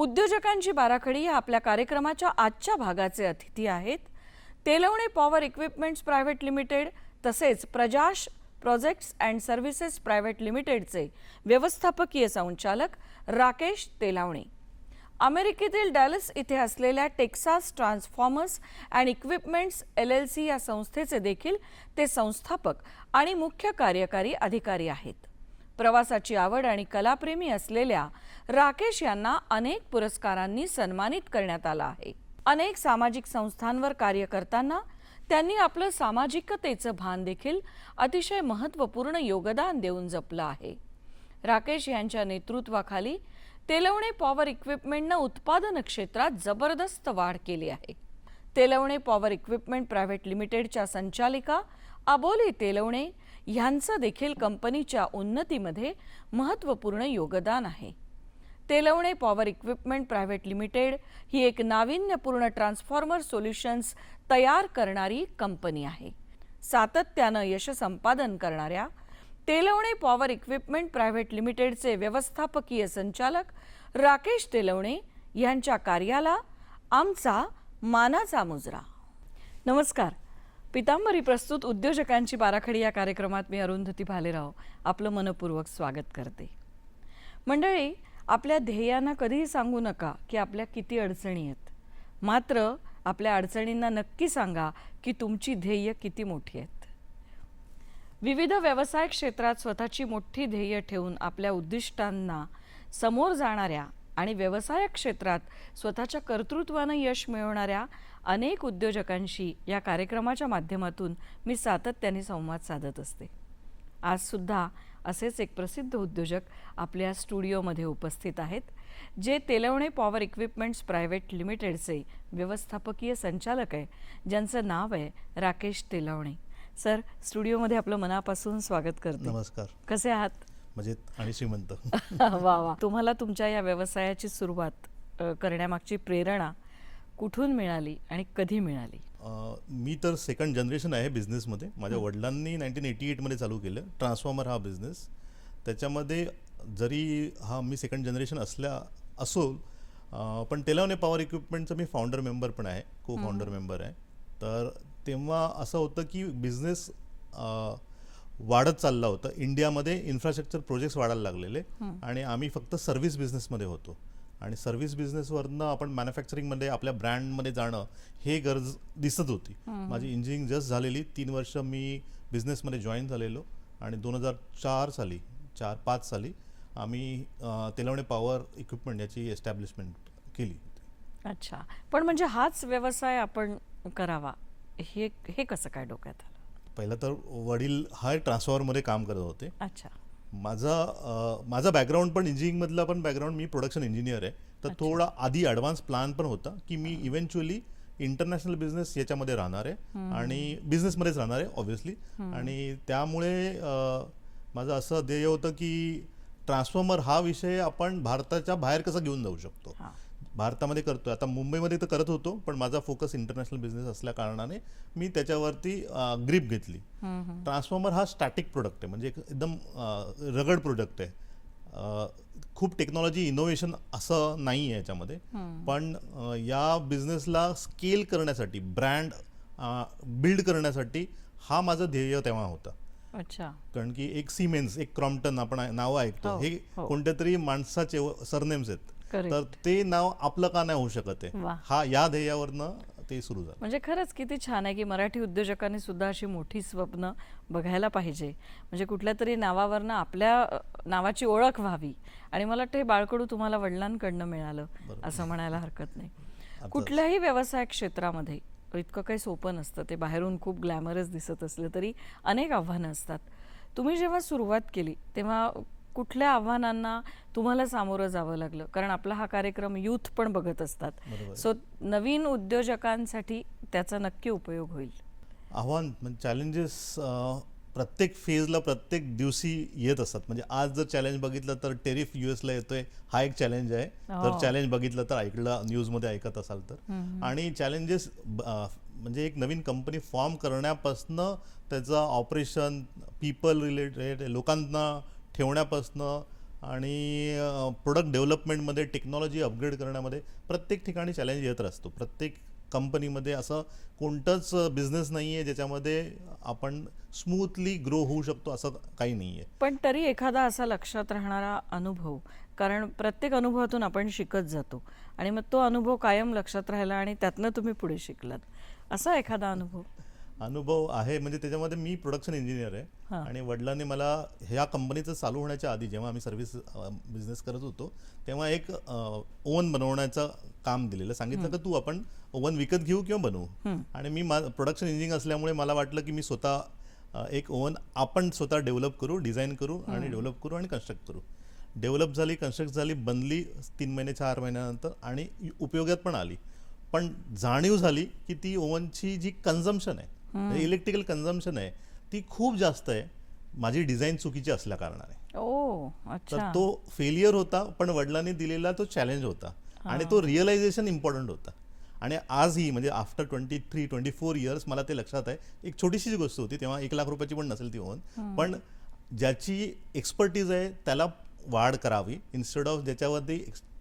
उद्योजकांची बाराखडी या आपल्या कार्यक्रमाच्या आजच्या भागाचे अतिथी आहेत. Telavane power equipments private limited तसेच प्रजाश प्रोजेक्ट्स अँड सर्व्हिसेस प्रायव्हेट लिमिटेडचे व्यवस्थापकीय संचालक राकेश तेलावणे. अमेरिकेतील डॅलस इथे असलेल्या Texas transformers and equipments L L C या संस्थेचे देखील ते संस्थापक आणि मुख्य कार्यकारी अधिकारी आहेत. प्रवासाची आवड आणि कलाप्रेमी असलेल्या राकेश यांना अनेक पुरस्कारांनी सन्मानित करण्यात आलं आहे. अनेक सामाजिक संस्थांवर कार्य करताना त्यांनी आपलं सामाजिकतेचं भान देखील अतिशय महत्त्वपूर्ण योगदान देऊन जपलं आहे. राकेश यांच्या नेतृत्वाखाली तेलवणे पॉवर इक्विपमेंटनं उत्पादन क्षेत्रात जबरदस्त वाढ केली आहे. तेलवणे पॉवर इक्विपमेंट प्रायव्हेट लिमिटेडच्या संचालिका अबोली तेलवणे ह्यांचं देखील कंपनीच्या उन्नतीमध्ये महत्त्वपूर्ण योगदान आहे. Telavane power equipment private limited ही एक नाविन्यपूर्ण ट्रान्सफॉर्मर सोल्युशन्स तयार करणारी कंपनी आहे. सातत्यानं यश संपादन करणाऱ्या तेलवणे पॉवर इक्विपमेंट प्रायव्हेट लिमिटेडचे व्यवस्थापकीय संचालक राकेश तेलवणे यांच्या कार्याला आमचा मानाचा मुजरा. नमस्कार. पितांबरी प्रस्तुत उद्योजकांची बाराखडी या कार्यक्रमात मी अरुंधती भालेराव आपलं मनपूर्वक स्वागत करते. मंडळी आपल्या ध्येयांना कधीही सांगू नका की आपल्या किती अडचणी आहेत. मात्र आपल्या अडचणींना नक्की सांगा की तुमची ध्येय किती मोठी आहेत. विविध व्यवसाय क्षेत्रात स्वतःची मोठी ध्येय ठेवून आपल्या उद्दिष्टांना समोर जाणाऱ्या आणि व्यवसाय क्षेत्रात स्वतःच्या कर्तृत्वानं यश मिळवणाऱ्या अनेक उद्योजकांशी या कार्यक्रमाच्या माध्यमातून मी सातत्याने संवाद साधत असते. आज सुद्धा असेच एक प्रसिद्ध उद्योजक आपल्या स्टुडिओमध्ये उपस्थित आहेत जे तेलवणे पॉवर इक्विपमेंट्स प्रायव्हेट लिमिटेडचे व्यवस्थापकीय संचालक आहे ज्यांचं नाव आहे राकेश तेलवणे. सर स्टुडिओमध्ये आपलं मनापासून स्वागत करते. नमस्कार. कसे आहात? मजेत आणि श्रीमंत. वा वा. तुम्हाला तुमच्या या व्यवसायाची सुरुवात करण्यामागची प्रेरणा कुठून मिळाली आणि कधी मिळाली? मी तर सेकंड जनरेशन आहे बिझनेसमध्ये माझ्या वडिलांनी नाईन्टीन एटी एटमध्ये चालू केलं. ट्रान्सफॉर्मर हा बिझनेस त्याच्यामध्ये जरी हा मी सेकंड जनरेशन असल्या असो पण तेलावणे पॉवर इक्विपमेंटचं मी फाउंडर मेंबर पण आहे को फाउंडर मेंबर आहे. तर तेव्हा असं होतं की बिझनेस वाढत चालला होता. इंडियामध्ये इन्फ्रास्ट्रक्चर प्रोजेक्ट्स वाढायला लागलेले. आणि आम्ही फक्त सर्व्हिस बिझनेसमध्ये होतो. आणि सर्व्हिस बिझनेसवरनं आपण मॅन्युफॅक्चरिंगमध्ये आपल्या ब्रँडमध्ये जाणं हे गरज दिसत होती. माझी इंजिनिअरिंग जस्ट झालेली. तीन वर्ष मी बिझनेसमध्ये जॉईन झालेलो. आणि दोन हजार चार साली चार पाच साली आम्ही तेलवणे पॉवर इक्विपमेंट याची एस्टॅब्लिशमेंट केली. अच्छा. पण म्हणजे हाच व्यवसाय आपण करावा. हे हे कसं काय डोक्यात पहिलं तर वडील हा ट्रान्सफॉर्मरमध्ये काम करत होते. अच्छा. माझा माझा बॅकग्राऊंड पण इंजिनिअरिंगमधला पण बॅकग्राऊंड मी प्रोडक्शन इंजिनियर आहे. तर थोडा आधी ॲडव्हान्स प्लॅन पण होता की मी इव्हेंच्युअली इंटरनॅशनल बिझनेस याच्यामध्ये राहणार आहे आणि बिझनेसमध्येच राहणार आहे ऑब्व्हियसली आणि त्यामुळे माझं असं ध्येय होतं की ट्रान्सफॉर्मर हा विषय आपण भारताच्या बाहेर कसा घेऊन जाऊ शकतो? भारतामध्ये करतोय. आता मुंबईमध्ये तर करत होतो पण माझा फोकस इंटरनॅशनल बिझनेस असल्या कारणाने मी त्याच्यावरती ग्रीप घेतली. ट्रान्सफॉर्मर हा स्टॅटिक प्रोडक्ट आहे म्हणजे एक एकदम रगड प्रोडक्ट आहे. खूप टेक्नॉलॉजी इनोव्हेशन असं नाही आहे याच्यामध्ये. पण या बिझनेसला स्केल करण्यासाठी ब्रँड बिल्ड करण्यासाठी हा माझं ध्येय तेव्हा होता. अच्छा. कारण की एक सिमेन्स एक क्रॉम्प्टन आपण नावं ऐकतो. हो, हे हो. कोणत्या तरी माणसाचे सरनेम्स आहेत. तर ते नाव आपलं का नाही होऊ शकत आहे. हा या ध्येयावरनं ते सुरू झालं. म्हणजे खरंच किती छान आहे की मराठी उद्योजकांनी सुद्धा अशी मोठी स्वप्न बघायला पाहिजे. म्हणजे कुठल्या तरी नावावरनं आपल्या नावाची ओळख व्हावी. आणि मला वाटतं हे बाळकडू तुम्हाला वडिलांकडनं मिळालं असं म्हणायला हरकत नाही. कुठल्याही व्यवसाय क्षेत्रामध्ये इतकं काही सोपं नसतं. ते बाहेरून खूप ग्लॅमरस दिसत असलं तरी अनेक आव्हानं असतात. तुम्ही जेव्हा सुरुवात केली तेव्हा कुठल्या आव्हानांना तुम्हाला सामोरं जावं लागलं? कारण आपला हा कार्यक्रम यूथ पण बघत असतात. सो नवीन उद्योजकांसाठी त्याचा नक्की उपयोग होईल. आव्हान म्हणजे चॅलेंजेस प्रत्येक फेजला प्रत्येक दिवशी येत असतात. म्हणजे आज जर चॅलेंज बघितलं तर टेरिफ ला येतोय हा एक चॅलेंज आहे. हो. जर चॅलेंज बघितलं तर ऐकलं न्यूजमध्ये ऐकत असाल तर. आणि चॅलेंजेस म्हणजे एक नवीन कंपनी फॉर्म करण्यापासनं त्याचं ऑपरेशन पीपल रिलेटेड लोकांना ठेवण्यापासनं आणि प्रोडक्ट डेव्हलपमेंटमध्ये टेक्नॉलॉजी अपग्रेड करण्यामध्ये प्रत्येक ठिकाणी चॅलेंज येत असतो. प्रत्येक कंपनीमध्ये असं कोणतंच बिझनेस नाही आहे ज्याच्यामध्ये आपण स्मूथली ग्रो होऊ शकतो असं काही नाही आहे पण तरी एखादा असा लक्षात राहणारा अनुभव कारण प्रत्येक अनुभवातून आपण शिकत जातो आणि मग तो अनुभव कायम लक्षात राहिला आणि त्यातनं तुम्ही पुढे शिकलात. असा एखादा अनुभव? अनुभव आहे. म्हणजे त्याच्यामध्ये मी प्रोडक्शन इंजिनियर आहे. आणि वडिलांनी मला ह्या कंपनीचं चालू होण्याच्या आधी जेव्हा आम्ही सर्व्हिस बिझनेस करत होतो तेव्हा एक ओव्हन बनवण्याचं काम दिलेलं. सांगितलं की तू आपण ओव्हन विकत घेऊ किंवा बनवू? आणि मी मा प्रोडक्शन इंजिनियर असल्यामुळे मला वाटलं की मी स्वतः एक ओव्हन आपण स्वतः डेव्हलप करू डिझाईन करू आणि डेव्हलप करू आणि कन्स्ट्रक्ट करू. डेव्हलप झाली कन्स्ट्रक्ट झाली बनली तीन महिने चार महिन्यानंतर आणि उपयोगात पण आली. पण जाणीव झाली की ती ओव्हनची जी कन्झम्पशन आहे इलेक्ट्रिकल कन्झम्पशन आहे ती खूप जास्त आहे. माझी डिझाईन चुकीची असल्या कारणाने. ओ तर तो फेलियर होता पण वडिलांनी दिलेला तो चॅलेंज होता. आणि तो रिअलायझेशन इम्पॉर्टंट होता. आणि आजही म्हणजे after twenty three twenty four years मला ते लक्षात आहे. एक छोटीशी गोष्ट होती तेव्हा एक लाख रुपयाची पण नसेल ती ओव्हन पण ज्याची एक्सपर्टीज आहे त्याला वाढ करावी इन्स्टेड ऑफ ज्याच्यावरती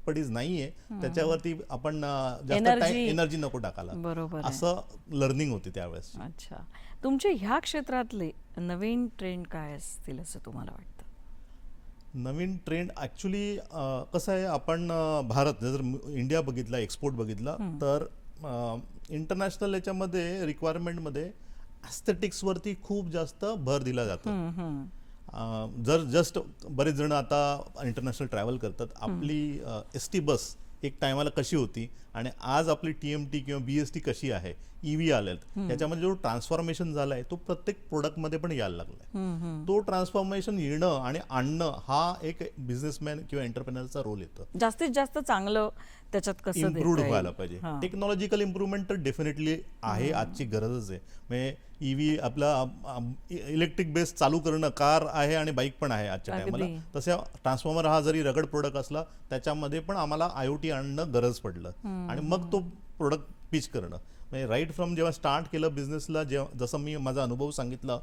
एक्सपर्टीज नाही आहे त्याच्यावरती आपण जास्त. टाइम एनर्जी नको टाकायला. बरोबर. असं लर्निंग होती त्यावेळेस. अच्छा. तुमचे ह्या क्षेत्रातले नवीन ट्रेंड काय असतील असं तुम्हाला वाटतं? नवीन ट्रेंड ॲक्च्युली कसं आहे आपण भारत जर इंडिया बघितला एक्सपोर्ट बघितला तर इंटरनॅशनल याच्यामध्ये रिक्वायरमेंटमध्ये ॲस्थेटिक्सवरती खूप जास्त भर दिला जातो. जर जस्ट बरेच जण आता इंटरनॅशनल ट्रॅव्हल करतात. आपली एस टी बस एक टायमाला कशी होती आणि आज आपली टी एम टी किंवा बी एस टी कशी आहे ई व्ही आल्यात याच्यामध्ये जो ट्रान्सफॉर्मेशन झाला आहे तो प्रत्येक प्रोडक्टमध्ये पण यायला लागला आहे तो ट्रान्सफॉर्मेशन येणं आणि आणणं हा एक बिझनेसमॅन किंवा एंटरप्रेनरचा रोल येतो. जास्तीत जास्त चांगलं त्याच्यात कसं इम्प्रूव्ड येईल? व्हायला पाहिजे. टेक्नॉलॉजिकल इम्प्रूव्हमेंट तर डेफिनेटली आहे आजची गरजच आहे. म्हणजे ईव्ही आपला इलेक्ट्रिक बेस चालू करणं कार आहे आणि बाईक पण आहे आजच्या. टायमाला तसं ट्रान्सफॉर्मर हा जरी रगड प्रोडक्ट असला त्याच्यामध्ये पण आम्हाला आय ओ टी आणणं गरज पडलं. आणि मग तो प्रोडक्ट पिच करणं. म्हणजे राईट फ्रॉम जेव्हा स्टार्ट केलं बिझनेसला जेव्हा जसं मी माझा अनुभव सांगितला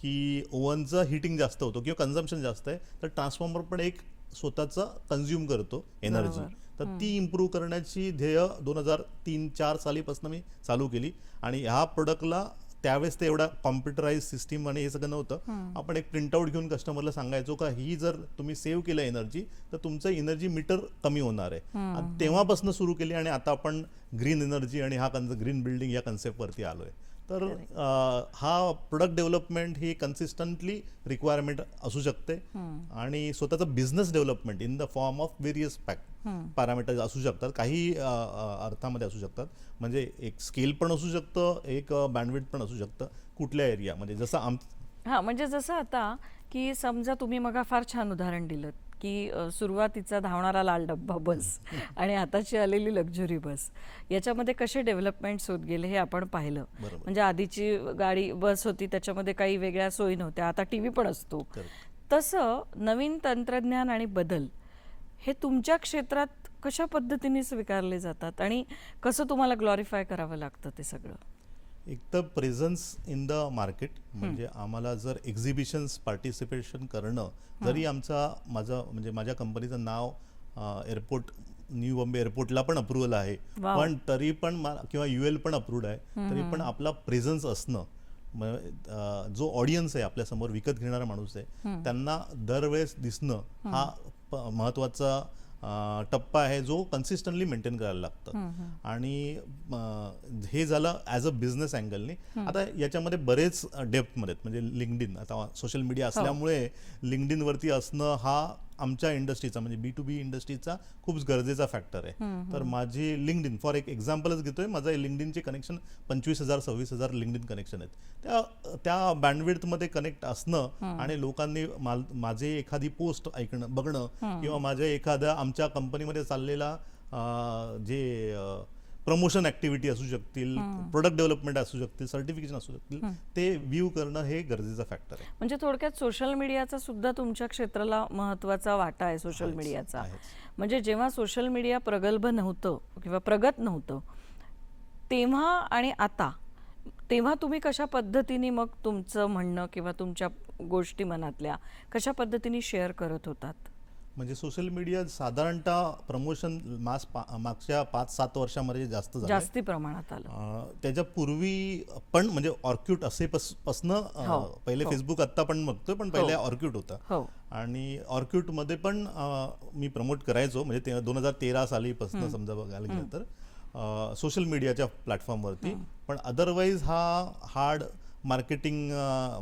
की ओव्हनचं हिटिंग जास्त होतो किंवा कन्झम्पशन जास्त आहे तर ट्रान्सफॉर्मर पण एक स्वतःचं कन्झ्युम करतो एनर्जी. तर ती इम्प्रूव्ह करण्याची ध्येय दोन हजार तीन चार सालीपासून मी चालू केली. आणि ह्या प्रोडक्टला त्यावेळेस ते एवढा कॉम्प्युटराइज सिस्टीम आणि हे सगळं नव्हतं. आपण एक प्रिंटआउट घेऊन कस्टमरला सांगायचो का ही जर तुम्ही सेव्ह केलं एनर्जी तर तुमचं एनर्जी मीटर कमी होणार आहे. तेव्हापासून सुरू केली आणि आता आपण ग्रीन एनर्जी आणि हा ग्रीन बिल्डिंग या कन्सेप्टवरती आलोय. तर हा प्रोडक्ट डेव्हलपमेंट ही कन्सिस्टंटली रिक्वायरमेंट असू शकते. आणि स्वतःचं business development in the form of various pack parameters असू शकतात. काही अर्थामध्ये असू शकतात. म्हणजे एक स्केल पण असू शकतं एक बँडविड पण असू शकतं कुठल्या एरिया म्हणजे जसं आम हा म्हणजे जसं आता की समजा तुम्ही मग फार छान उदाहरण दिलं. की सुरुवातीचा धावणारा लाल डब्बा बस आणि आताची आलेली लक्झरी बस. याच्यामध्ये कसे डेव्हलपमेंट्स होत गेले हे आपण पाहिलं. म्हणजे आधीची गाडी बस होती त्याच्यामध्ये काही वेगळ्या सोयी नव्हत्या. आता टी व्ही पण असतो. तसं नवीन तंत्रज्ञान आणि बदल हे तुमच्या क्षेत्रात कशा पद्धतीने स्वीकारले जातात? आणि कसं तुम्हाला ग्लॉरिफाय करावं लागतं ते सगळं? एक तर प्रेझन्स इन द मार्केट म्हणजे आम्हाला जर एक्झिबिशन्स पार्टिसिपेशन करणं जरी आमचा माझं म्हणजे माझ्या कंपनीचं नाव एअरपोर्ट न्यू बॉम्बे एअरपोर्टला पण अप्रुव्हल आहे. पण तरी पण किंवा यू एल पण अप्रूव्ड आहे. तरी पण आपला प्रेझन्स असणं जो ऑडियन्स आहे आपल्यासमोर विकत घेणारा माणूस आहे त्यांना दरवेळेस दिसणं हा महत्त्वाचा टप्पा आहे जो कन्सिस्टंटली मेंटेन करायला लागतं. आणि हे झालं ॲज अ बिझनेस अँगलने आता याच्यामध्ये बरेच डेप्थमध्ये म्हणजे लिंकडिन आता सोशल मीडिया असल्यामुळे लिंकडिन वरती असणं हा आमच्या इंडस्ट्रीचा म्हणजे बी टू बी इंडस्ट्रीचा खूप गरजेचा फॅक्टर आहे. तर माझी लिंकड इन फॉर एक एक्झाम्पलच घेतोय माझं लिंकड चे कनेक्शन पंचवीस हजार सव्वीस हजार लिंकड इन कनेक्शन आहेत. त्या त्या बँडविड्थमध्ये कनेक्ट असणं आणि लोकांनी माझे एखादी पोस्ट ऐकणं बघणं किंवा माझ्या एखाद्या आमच्या कंपनीमध्ये चाललेला जे प्रमोशन ऍक्टिव्हिटी असू शकतील प्रोडक्ट डेव्हलपमेंट असू शकतील सर्टिफिकेशन असू शकतील ते व्ह्यू करणं हे गरजेचं फॅक्टर आहे. म्हणजे थोडक्यात सोशल मीडियाचा सुद्धा तुमच्या क्षेत्राला महत्त्वाचा वाटा आहे सोशल मीडियाचा. म्हणजे जेव्हा सोशल मीडिया प्रगल्भ नव्हतं किंवा प्रगत नव्हतं तेव्हा आणि आता तेव्हा तुम्ही कशा पद्धतीने मग तुमचं म्हणणं किंवा तुमच्या गोष्टी मनातल्या कशा पद्धतीने शेअर करत होतात? म्हणजे सोशल मीडिया साधारणतः प्रमोशन मास पा- मागच्या पाच सात वर्षामध्ये जास्त झालं जास्ती प्रमाणात आलं. त्याच्या पूर्वी पण म्हणजे ऑर्क्यूट असे पस- पासनं हो, पहिले हो. फेसबुक आता पण बघतोय पण पहिले ऑर्क्यूट होता. हो. आणि ऑर्क्यूटमध्ये पण मी प्रमोट करायचो म्हणजे ते दोन हजार तेरा सालीपासून समजा बघायला गेलं तर सोशल मीडियाच्या प्लॅटफॉर्मवरती. पण अदरवाईज हा हार्ड मार्केटिंग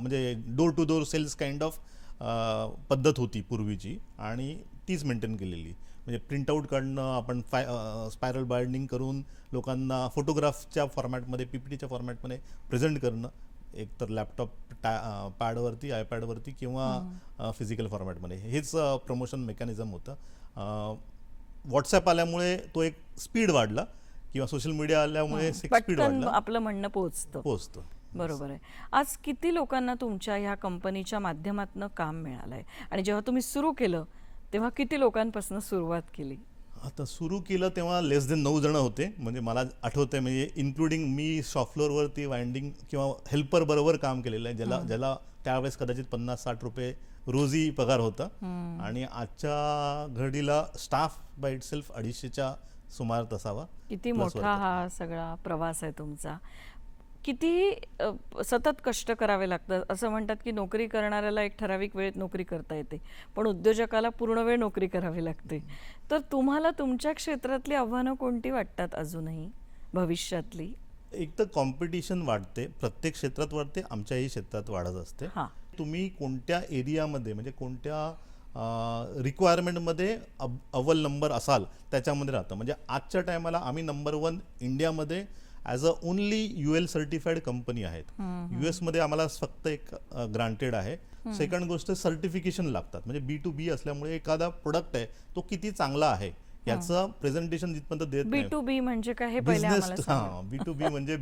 म्हणजे door to door sales kind of पद्धत होती पूर्वीची आणि तीच मेंटेन केलेली. म्हणजे प्रिंटआउट काढणं आपण फाय स्पायरल बाइंडिंग करून लोकांना फोटोग्राफच्या फॉर्मॅटमध्ये पी पी टीच्या फॉर्मॅटमध्ये प्रेझेंट करणं एक तर लॅपटॉप टॅ पॅडवरती आयपॅडवरती किंवा फिजिकल फॉर्मॅटमध्ये हेच प्रमोशन मेकॅनिझम होतं. व्हॉट्सॲप आल्यामुळे तो एक स्पीड वाढला किंवा सोशल मीडिया आल्यामुळे आपलं म्हणणं पोहोचतं. पोहोचतो. बरोबर आहे. आज किती लोकांना तुमच्या ह्या कंपनीच्या माध्यमातून काम मिळालं आहे आणि जेव्हा तुम्ही सुरू केलं तेव्हा किती लोकांपासून सुरुवात केली? आता सुरू केलं तेव्हा लेस देन नऊ जण होते. म्हणजे मला आठवतंय म्हणजे इन्क्लुडिंग मी सॉफ्टवेअरवरती वाइंडिंग किंवा हेल्पर बरोबर काम केलेलं आहे. ज्याला ज्याला त्यावेळेस कदाचित पन्नास साठ रुपये रोजी पगार होता. आणि आजच्या घडीला स्टाफ बाय इट सेल्फ अडीचशेच्या सुमार तसावा किती मोठा. हा सगळा प्रवास आहे तुमचा. किती अ, सतत कष्ट करावे लागतात. असं म्हणतात की नोकरी करणाऱ्याला एक ठराविक वेळेत नोकरी करता येते. पण उद्योजकाला पूर्ण वेळ नोकरी करावी लागते. तर तुम्हाला तुमच्या क्षेत्रातली आव्हानं कोणती वाटतात अजूनही? भविष्यातली? एक तर कॉम्पिटिशन वाढते. प्रत्येक क्षेत्रात वाढते. आमच्याही क्षेत्रात वाढत असते. हां. तुम्ही कोणत्या एरियामध्ये म्हणजे कोणत्या रिक्वायरमेंटमध्ये अव्वल नंबर असाल त्याच्यामध्ये राहतं. म्हणजे आजच्या टायमाला आम्ही नंबर वन इंडियामध्ये as a only U L certified company आहेत. यू एसमध्ये आम्हाला फक्त एक ग्रांटेड आहे. सेकंड गोष्ट सर्टिफिकेशन लागतात. म्हणजे बी टू बी असल्यामुळे एखादा प्रोडक्ट आहे तो किती चांगला आहे याचं प्रेझेंटेशन जिथपर्यंत देत बी टू बी म्हणजे काय हे बिझनेस. हा बी टू बी म्हणजे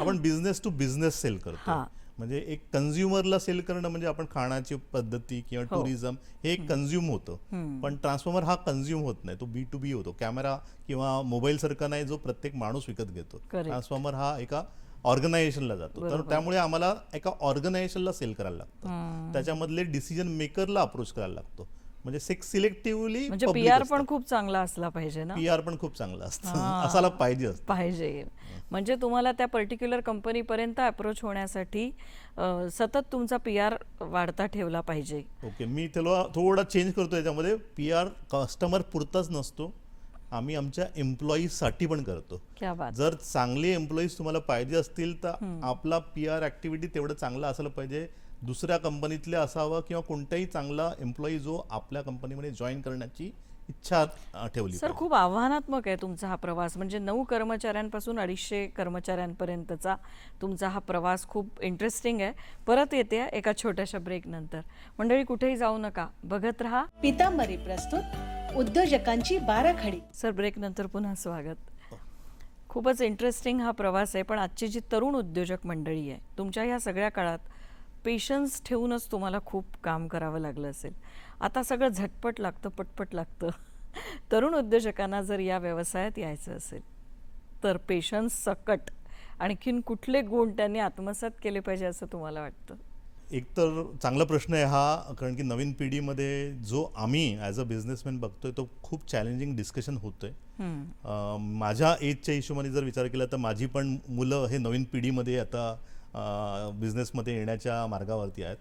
आपण बिझनेस टू बिझनेस सेल करतो. म्हणजे एक कन्झ्युमरला सेल करणं म्हणजे आपण खाण्याची पद्धती किंवा हो. टुरिझम हे एक कन्झ्युम होतं. पण ट्रान्सफॉर्मर हा कन्झ्युम होत नाही. तो बी टू बी होतो. कॅमेरा किंवा मोबाईल सारखा नाही जो प्रत्येक माणूस विकत घेतो. ट्रान्सफॉर्मर हा एका ऑर्गनायझेशनला जातो. तर त्यामुळे आम्हाला एका ऑर्गनायझेशनला सेल करायला लागतं. त्याच्यामधले डिसिजन मेकरला अप्रोच करायला लागतो. म्हणजे सेक्स सिलेक्टिव्हली म्हणजे पी आर पण खूप चांगला असला पाहिजे ना? पी आर पण खूप चांगलं असतं. असायला पाहिजे असतं. पाहिजे. म्हणजे तुम्हाला त्या पर्टिक्युलर कंपनीपर्यंत अप्रोच होण्यासाठी सतत तुमचा पी आर वाढता ठेवला पाहिजे. ओके मी त्याला थोडा चेंज करतो याच्यामध्ये पी आर कस्टमर पुरताच नसतो. आम्ही आमच्या एम्प्लॉईजसाठी पण करतो. जर चांगले एम्प्लॉईज तुम्हाला पाहिजे असतील तर आपला पी आर ऍक्टिव्हिटी तेवढं चांगलं असलं पाहिजे. दुसऱ्या कंपनीतले असावं किंवा कोणताही चांगला एम्प्लॉई जो आपल्या कंपनीमध्ये जॉईन करण्याची इच्छा ठेवली सर खूप आव्हानात्मक आहे तुमचा हा प्रवास. म्हणजे नऊ कर्मचाऱ्यांपासून अडीचशे कर्मचाऱ्यांपर्यंतचा तुमचा हा प्रवास खूप इंटरेस्टिंग आहे. परत येते एका छोट्याशा ब्रेक नंतर. मंडळी कुठेही जाऊ नका. बघत राहा. पितांबरी प्रस्तुत. उद्योजकांची बाराखडी. सर ब्रेक नंतर पुन्हा स्वागत. खूपच इंटरेस्टिंग हा प्रवास आहे पण आजची जी तरुण उद्योजक मंडळी आहे तुमच्या ह्या सगळ्या काळात पेशन्स ठेवूनच तुम्हाला खूप काम करावं लागलं असेल. आता सगळं झटपट लागतं पटपट लागतं. तरुण उद्योजकांना जर या व्यवसायात यायचं असेल तर पेशन्स सकट आणखीन कुठले गुण त्यांनी आत्मसात केले पाहिजे असं तुम्हाला वाटतं? एक तर चांगला प्रश्न आहे हा कारण की नवीन पिढीमध्ये जो आम्ही ॲज अ बिझनेसमॅन बघतोय तो खूप चॅलेंजिंग डिस्कशन होतोय. माझ्या एजच्या हिशोबाने जर विचार केला तर माझी पण मुलं हे नवीन पिढीमध्ये आता बिझनेसमध्ये येण्याच्या मार्गावरती आहेत.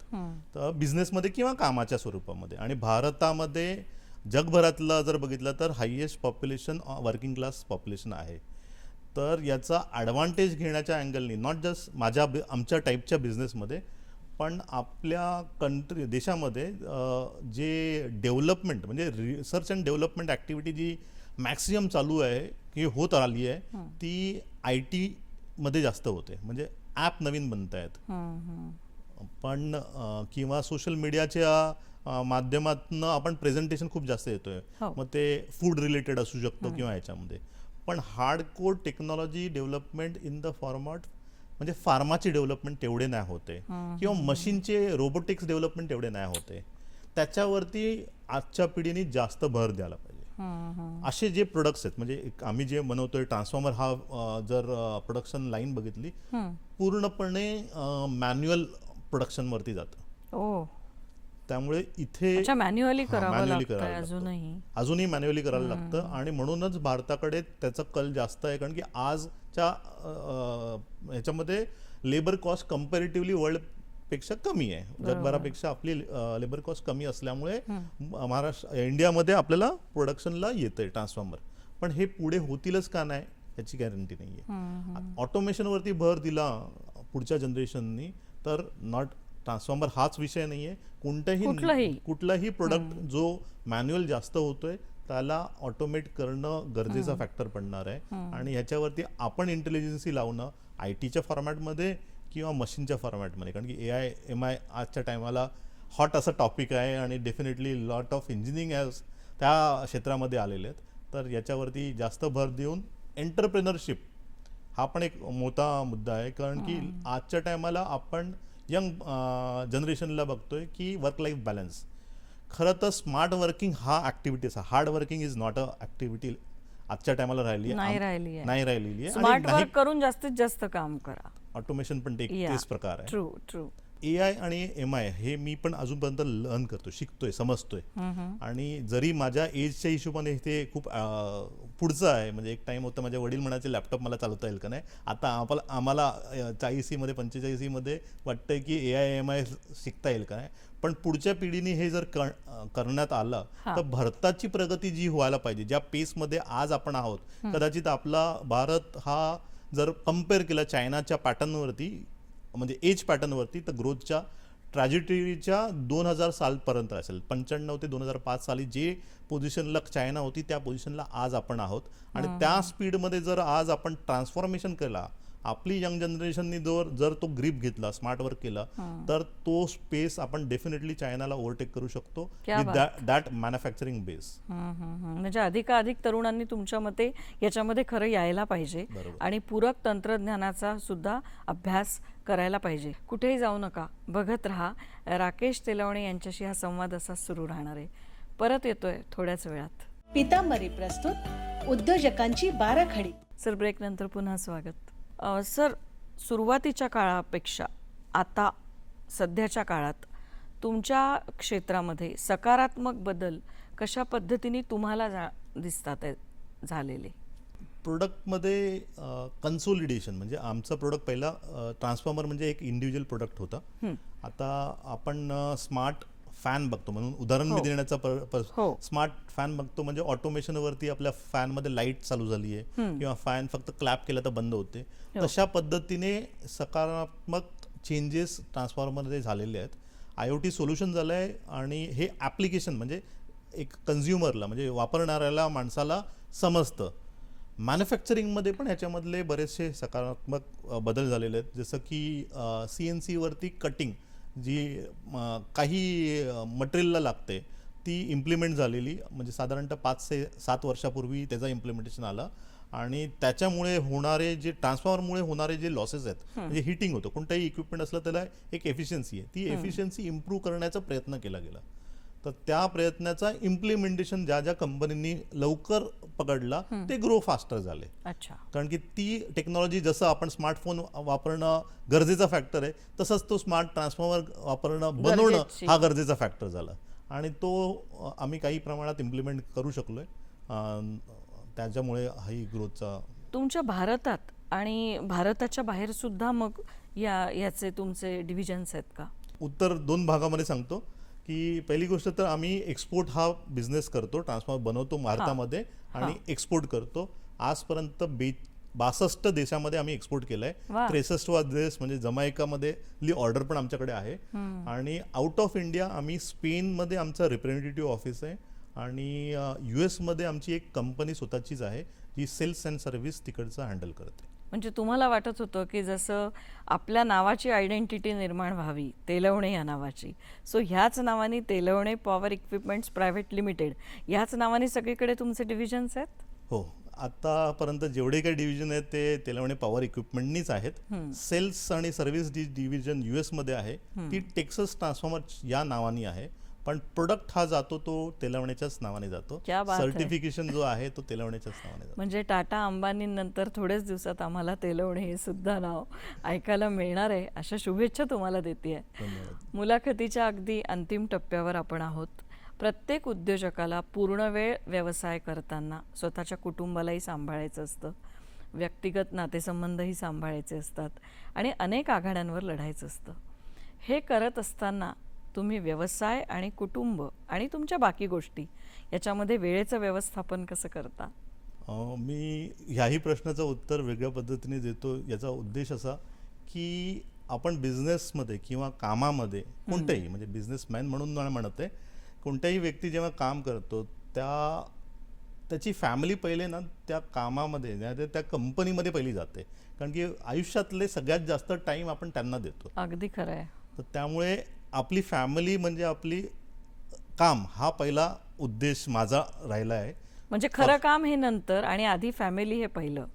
तर बिझनेसमध्ये किंवा कामाच्या स्वरूपामध्ये आणि भारतामध्ये जगभरातलं जर बघितलं तर highest population working class population आहे. तर याचा ॲडव्हान्टेज घेण्याच्या अँगलनी नॉट जस्ट माझ्या आमच्या टाईपच्या बिझनेसमध्ये पण आपल्या कंट्री देशामध्ये जे डेव्हलपमेंट म्हणजे रिसर्च अँड डेव्हलपमेंट ॲक्टिव्हिटी जी मॅक्सिमम चालू आहे की होत आली आहे ती आय टीमध्ये जास्त होते. म्हणजे ॲप नवीन बनत आहेत. पण किंवा सोशल मीडियाच्या माध्यमातनं आपण प्रेझेंटेशन खूप जास्त येतोय हो. मग ते फूड रिलेटेड असू शकतो किंवा याच्यामध्ये. पण hardcore technology development in the format म्हणजे फार्माची डेव्हलपमेंट तेवढे नाही होते. किंवा मशीनचे रोबोटिक्स डेव्हलपमेंट तेवढे नाही होते. त्याच्यावरती आजच्या पिढीने जास्त भर द्यायला पाहिजे. असे जे प्रोडक्ट्स आहेत म्हणजे आम्ही जे बनवतोय ट्रान्सफॉर्मर हा जर प्रोडक्शन लाईन बघितली पूर्णपणे मॅन्युअल प्रोडक्शनवरती जातं. ओ. त्यामुळे इथे मॅन्युअली करावं. अजूनही. अजूनही मॅन्युअली करायला लागतं आणि म्हणूनच भारताकडे त्याचा कल जास्त आहे कारण की आजच्या ह्याच्यामध्ये लेबर कॉस्ट कम्पॅरेटिव्हली वर्ल्ड पेक्षा कमी आहे. जगभरापेक्षा आपली लेबर कॉस्ट कमी असल्यामुळे महाराष्ट्र इंडियामध्ये आपल्याला प्रोडक्शनला येतंय ट्रान्सफॉर्मर पण हे पुढे होतीलच का नाही याची गॅरंटी नाही आहे ऑटोमेशनवरती भर दिला पुढच्या जनरेशननी तर नॉट ट्रान्सफॉर्मर हाच विषय नाही आहे कुठलंही. कोणत्याही कुठलाही प्रोडक्ट जो मॅन्युअल जास्त होतोय त्याला ऑटोमेट करणं गरजेचा फॅक्टर पडणार आहे. आणि ह्याच्यावरती आपण इंटेलिजन्सी लावणं आय टीच्या फॉर्मॅटमध्ये किंवा मशीनच्या फॉर्मॅटमध्ये कारण की ए आय एम आय आजच्या टायमाला हॉट असं टॉपिक आहे आणि definitely lot of engineering as त्या क्षेत्रामध्ये आलेले आहेत. तर याच्यावरती जास्त भर देऊन एंटरप्रेनरशिप हा पण एक मोठा मुद्दा आहे. कारण की आजच्या टायमाला आपण यंग जनरेशनला बघतोय की वर्क लाईफ बॅलन्स खरं तर स्मार्ट वर्किंग हा activities hard working is not a activity आजच्या टायमाला राहिली. नाही राहिलेली आहे. स्मार्ट वर्क करून जास्तीत जास्त काम करा. ऑटोमेशन पण ते एक तेच प्रकार आहे. ट्रू ट्रू ए आय आणि एम आय हे मी पण अजूनपर्यंत लर्न करतो शिकतोय समजतोय. आणि जरी माझ्या एजच्या हिशोबाने ते खूप पुढचं आहे म्हणजे एक टाइम होता माझे वडील म्हणायचे लॅपटॉप मला चालवता येईल का नाही? आता आम्हाला आम्हाला चाळीसीमध्ये पंचेचाळीसीमध्ये वाटतंय की ए आय एम आय शिकता येईल का नाही? पण पुढच्या पिढीने हे जर करण्यात आलं तर भारताची प्रगती जी व्हायला पाहिजे ज्या पेसमध्ये आज आपण आहोत कदाचित आपला भारत हा जर कंपेअर केला चायनाच्या पॅटर्नवरती म्हणजे एज पॅटर्नवरती तर ग्रोथच्या ट्रॅजेटरीच्या दोन हजार सालपर्यंत असेल. पंच्याण्णव ते दोन हजार पाच साली जे पोझिशनला चायना होती त्या पोझिशनला आज आपण आहोत. आणि त्या स्पीडमध्ये जर आज आपण ट्रान्सफॉर्मेशन केला आपली यंग जनरेशननी जर जर तो ग्रीप घेतला स्मार्ट वर्क केला तर तो स्पेस आपण डेफिनेटली चायनाला ओव्हरटेक करू शकतो दॅट मॅन्युफॅक्चरिंग बेस. म्हणजे अधिकाधिक तरुणांनी तुमच्या मते याच्यामध्ये खरं यायला पाहिजे. आणि पूरक तंत्रज्ञानाचा सुद्धा अभ्यास करायला पाहिजे. कुठेही जाऊ नका बघत राहा. राकेश तेलवणे यांच्याशी हा संवाद असा सुरू राहणार आहे. परत येतोय थोड्याच वेळात. पितांबरी प्रस्तुत उद्योजकांची बाराखडी. सर ब्रेक नंतर पुन्हा स्वागत. सर सुरुवातीच्या काळापेक्षा आता सध्याच्या काळात तुमच्या क्षेत्रामध्ये सकारात्मक बदल कशा पद्धतीने तुम्हाला जा दिसतात झालेले? प्रोडक्टमध्ये कन्सोलिडेशन म्हणजे आमचं प्रोडक्ट पहिला ट्रान्सफॉर्मर म्हणजे एक इंडिव्हिज्युअल प्रोडक्ट होता. आता आपण स्मार्ट फॅन बघतो म्हणून उदाहरण मी हो. देण्याचा हो. स्मार्ट फॅन बघतो म्हणजे ऑटोमेशनवरती आपल्या फॅनमध्ये लाइट चालू झाली आहे किंवा फॅन फक्त क्लॅप केला तर बंद होते. हो. तशा पद्धतीने सकारात्मक चेंजेस ट्रान्सफॉर्मरमध्ये झालेले आहेत. आय ओ टी सोल्युशन झालं आहे आणि हे ॲप्लिकेशन म्हणजे एक कन्झ्युमरला म्हणजे वापरणाऱ्याला माणसाला समजतं. मॅन्युफॅक्चरिंगमध्ये पण ह्याच्यामधले बरेचसे सकारात्मक बदल झालेले आहेत. जसं की सी एन सीवरती कटिंग जी काही मटेरियलला लागते ती इम्प्लिमेंट झालेली म्हणजे साधारणतः पाच ते सात वर्षापूर्वी त्याचं इम्प्लिमेंटेशन आलं. आणि त्याच्यामुळे होणारे जे ट्रान्सफॉर्मरमुळे होणारे जे लॉसेस आहेत म्हणजे हिटिंग होतं. कोणतंही इक्विपमेंट असलं त्याला एक एफिशियन्सी आहे. ती एफिशियन्सी इम्प्रूव्ह करण्याचा प्रयत्न केला गेला. तर त्या प्रयत्नाचा इम्प्लिमेंटेशन ज्या ज्या कंपनींनी लवकर पकडला ते ग्रो फास्टर झाले. अच्छा. कारण की ती टेक्नॉलॉजी जसं आपण स्मार्टफोन वापरणं गरजेचा फॅक्टर आहे तसंच तो स्मार्ट ट्रान्सफॉर्मर वापरणं बनवणं. हा गरजेचा फॅक्टर झाला. आणि तो आम्ही काही प्रमाणात इम्प्लिमेंट करू शकलोय. त्याच्यामुळे हाही ग्रोथचा तुमच्या भारतात आणि भारताच्या बाहेर सुद्धा मग या याचे तुमचे डिव्हिजन्स आहेत का? उत्तर दोन भागामध्ये सांगतो. की पहिली गोष्ट तर आम्ही एक्सपोर्ट हा बिझनेस करतो ट्रान्सफॉर्मर बनवतो भारतामध्ये आणि एक्सपोर्ट करतो. आजपर्यंत बे बासष्ट देशामध्ये आम्ही एक्सपोर्ट केलंय. वा. त्रेसष्टवा देश म्हणजे जमायकामध्ये ली ऑर्डर पण आमच्याकडे आहे. आणि आउट ऑफ इंडिया आम्ही स्पेनमध्ये आमचं रिप्रेझेंटेटिव्ह ऑफिस आहे आणि यू एसमध्ये आमची एक कंपनी स्वतःचीच आहे जी सेल्स अँड सर्व्हिस तिकडचं हँडल करते. म्हणजे तुम्हाला वाटत होतं की जसं आपल्या नावाची आयडेंटिटी निर्माण व्हावी तेलवणे या नावाची. सो ह्याच नावाने Telavane power equipments private limited ह्याच नावाने सगळीकडे तुमचे डिव्हिजन्स आहेत? हो. आतापर्यंत जेवढे काही डिव्हिजन आहेत ते तेलवणे पॉवर इक्विपमेंटनीच आहेत. सेल्स आणि सर्व्हिस जी डिव्हिजन यू एसमध्ये आहे. ती टेक्सस ट्रान्सफॉर्मर या नावाने आहे. पण प्रोडक्ट हा जातो तो तेलवण्याच्याच नावाने जातो. सर्टिफिकेशन जो आहे तो तेलवण्याच्याच नावाने जातो. म्हणजे टाटा अंबानींनंतर थोडेच दिवसात आम्हाला तेलवणे हे सुद्धा नाव ऐकायला मिळणार आहे. अशा शुभेच्छा तुम्हाला देते मुलाखतीच्या अगदी अंतिम टप्प्यावर आपण आहोत. प्रत्येक उद्योजकाला पूर्णवेळ व्यवसाय करताना स्वतःच्या कुटुंबालाही सांभाळायचं असतं. व्यक्तिगत नातेसंबंधही सांभाळायचे असतात आणि अनेक आघाड्यांवर लढायचं असतं. हे करत असताना तुम्ही व्यवसाय आणि कुटुंब आणि तुमच्या बाकी गोष्टी याच्यामध्ये वेळेचं व्यवस्थापन कसं करता? मी ह्याही प्रश्नाचं उत्तर वेगळ्या पद्धतीने देतो. याचा उद्देश असा की आपण बिझनेसमध्ये किंवा कामामध्ये कोणत्याही म्हणजे बिझनेसमॅन म्हणून म्हणत आहे कोणत्याही व्यक्ती जेव्हा काम करतो त्या त्याची फॅमिली पहिले ना त्या कामामध्ये तर त्या कंपनीमध्ये पहिली जाते. कारण की आयुष्यातले सगळ्यात जास्त टाईम आपण त्यांना देतो. अगदी खरं आहे. तर त्यामुळे आपली फॅमिली म्हणजे आपली काम हा पहिला उद्देश माझा राहिला आहे. म्हणजे खरं काम हे नंतर आणि आधी फॅमिली हे पहिलं.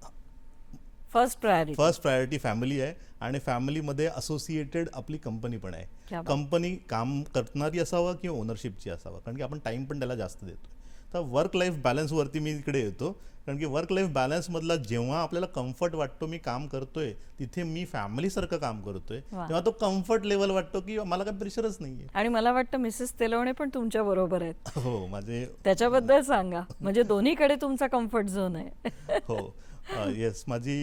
First priority first priority family आहे आणि फॅमिलीमध्ये असोसिएटेड आपली कंपनी पण आहे. कंपनी काम करणारी असावं किंवा ओनरशिपची असावं? कारण की आपण टाइम पण त्याला जास्त देतो तर वर्क लाईफ बॅलन्सवरती मी इकडे येतो. कारण की वर्क लाईफ बॅलन्समधला जेव्हा आपल्याला कम्फर्ट वाटतो मी काम करतोय तिथे मी फॅमिलीसारखं काम करतोय. तेव्हा तो कम्फर्ट लेवल वाटतो की मला काही प्रेशरच नाहीये. आणि मला वाटतं मिसेस तेलवणे पण तुमच्या बरोबर आहेत. हो माझे त्याच्याबद्दल सांगा. म्हणजे दोन्हीकडे तुमचा कम्फर्ट झोन आहे. हो. येस माझी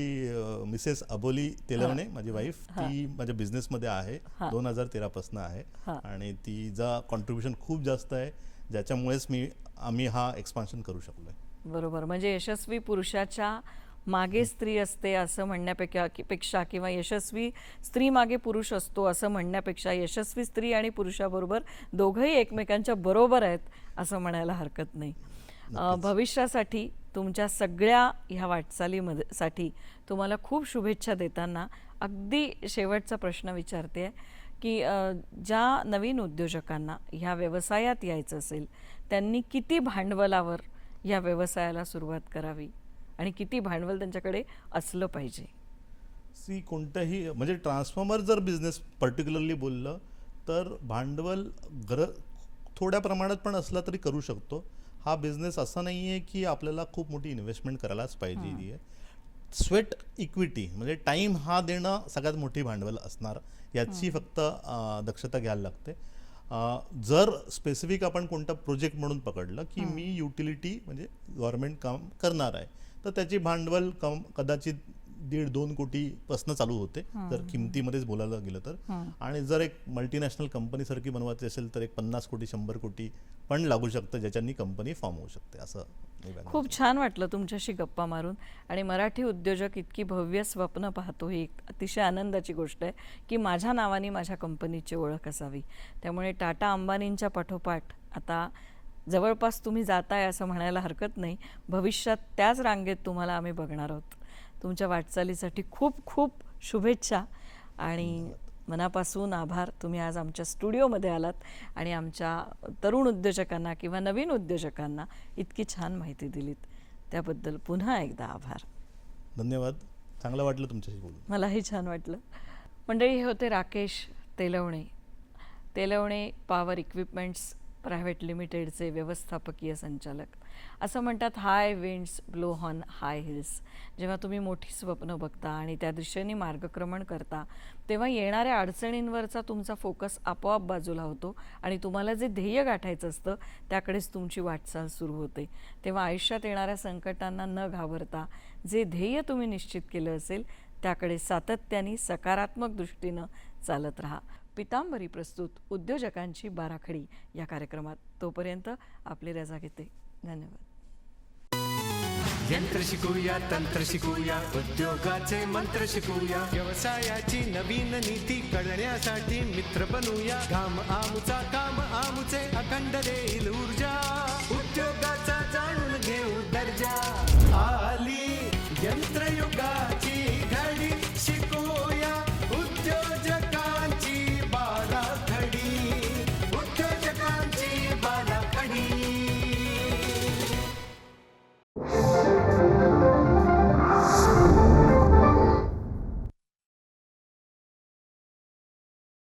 मिसेस अबोली तेलवणे माझी वाईफ ती माझ्या बिझनेसमध्ये आहे. दोन हजार तेरापासून आहे. आणि तिचा कॉन्ट्रीब्युशन खूप जास्त आहे ज्याच्यामुळेच मी आम्ही हा एक्सपान्शन करू शकलोय. बरोबर. म्हणजे यशस्वी पुरुषाच्या मागे स्त्री असते असं म्हणण्यापेक्षा की- पेक्षा किंवा यशस्वी स्त्री मागे पुरुष असतो असं म्हणण्यापेक्षा यशस्वी स्त्री आणि पुरुषाबरोबर दोघंही एकमेकांच्या बरोबर आहेत असं म्हणायला हरकत नाही. भविष्यासाठी तुमच्या सगळ्या ह्या वाटचालीमध्ये साठी तुम्हाला खूप शुभेच्छा देताना अगदी शेवटचा प्रश्न विचारते की अ, ज्या नवीन उद्योजकांना ह्या व्यवसायात यायचं असेल त्यांनी किती भांडवलावर या व्यवसायाला सुरुवात करावी. आणि किती भांडवल त्यांच्याकडे असलं पाहिजे. सी कोणत्याही म्हणजे ट्रान्सफॉर्मर जर बिझनेस पर्टिक्युलरली बोललं तर भांडवल गर थोड्या प्रमाणात पण असला तरी करू शकतो. हा बिझनेस असा नाही आहे की आपल्याला खूप मोठी इन्व्हेस्टमेंट करायलाच पाहिजे आहे स्वेट इक्विटी म्हणजे टाईम हा देणं सगळ्यात मोठी भांडवल असणार. याची फक्त दक्षता घ्यायला लागते. जर स्पेसिफिक आपण कोणता प्रोजेक्ट म्हणून पकडलं की मी युटिलिटी म्हणजे गव्हर्नमेंट काम करणार आहे तर त्याची भांडवल कम कदाचित दीड दोन कोटीपासून चालू होते जर किमतीमध्येच बोलायला गेलं तर. आणि जर एक मल्टीनॅशनल कंपनीसारखी बनवायची असेल तर एक पन्नास कोटी शंभर कोटी पण लागू शकतं ज्याच्यानी कंपनी फॉर्म होऊ शकते असं खूप छान वाटलं तुमच्याशी गप्पा मारून. आणि मराठी उद्योजक इतकी भव्य स्वप्न पाहतो ही एक अतिशय आनंदाची गोष्ट आहे की माझ्या नावाने माझ्या कंपनीची ओळख असावी. त्यामुळे टाटा अंबानींच्या पाठोपाठ आता जवळपास तुम्ही जाताय असं म्हणायला हरकत नाही. भविष्यात त्याच रांगेत तुम्हाला आम्ही बघणार आहोत. तुमच्या वाटचालीसाठी खूप खूप शुभेच्छा. आणि मनापासून आभार. तुम्ही आज आमच्या स्टुडिओमध्ये आलात आणि आमच्या तरुण उद्योजकांना किंवा नवीन उद्योजकांना इतकी छान माहिती दिलीत. त्याबद्दल पुन्हा एकदा आभार. धन्यवाद. चांगलं वाटलं तुमच्याशी बोलून. मलाही छान वाटलं. मंडळी हे होते Rakesh Telavane. Telavane power equipments private लिमिटेडचे व्यवस्थापकीय संचालक. असं म्हणतात high winds blow on high hills. जेव्हा तुम्ही मोठी स्वप्न बघता आणि त्या दिशेने मार्गक्रमण करता तेव्हा येणाऱ्या अडचणींवरचा तुमचा फोकस आपोआप बाजूला होतो आणि तुम्हाला जे ध्येय गाठायचं असतं त्याकडेच तुमची वाटचाल सुरू होते. तेव्हा आयुष्यात येणाऱ्या संकटांना न घाबरता जे ध्येय तुम्ही निश्चित केलं असेल त्याकडे सातत्याने सकारात्मक दृष्टीनं चालत राहा. पितांबरी प्रस्तुत उद्योजकांची बाराखडी या कार्यक्रमात तोपर्यंत आपली रजा घेते. धन्यवाद. यंत्र शिकूया तंत्र शिकूया उद्योगाचे मंत्र शिकूया. व्यवसायाची नवीन नीती कळण्यासाठी मित्र बनूया. काम आमुचा काम आमुचे अखंड देईल ऊर्जा.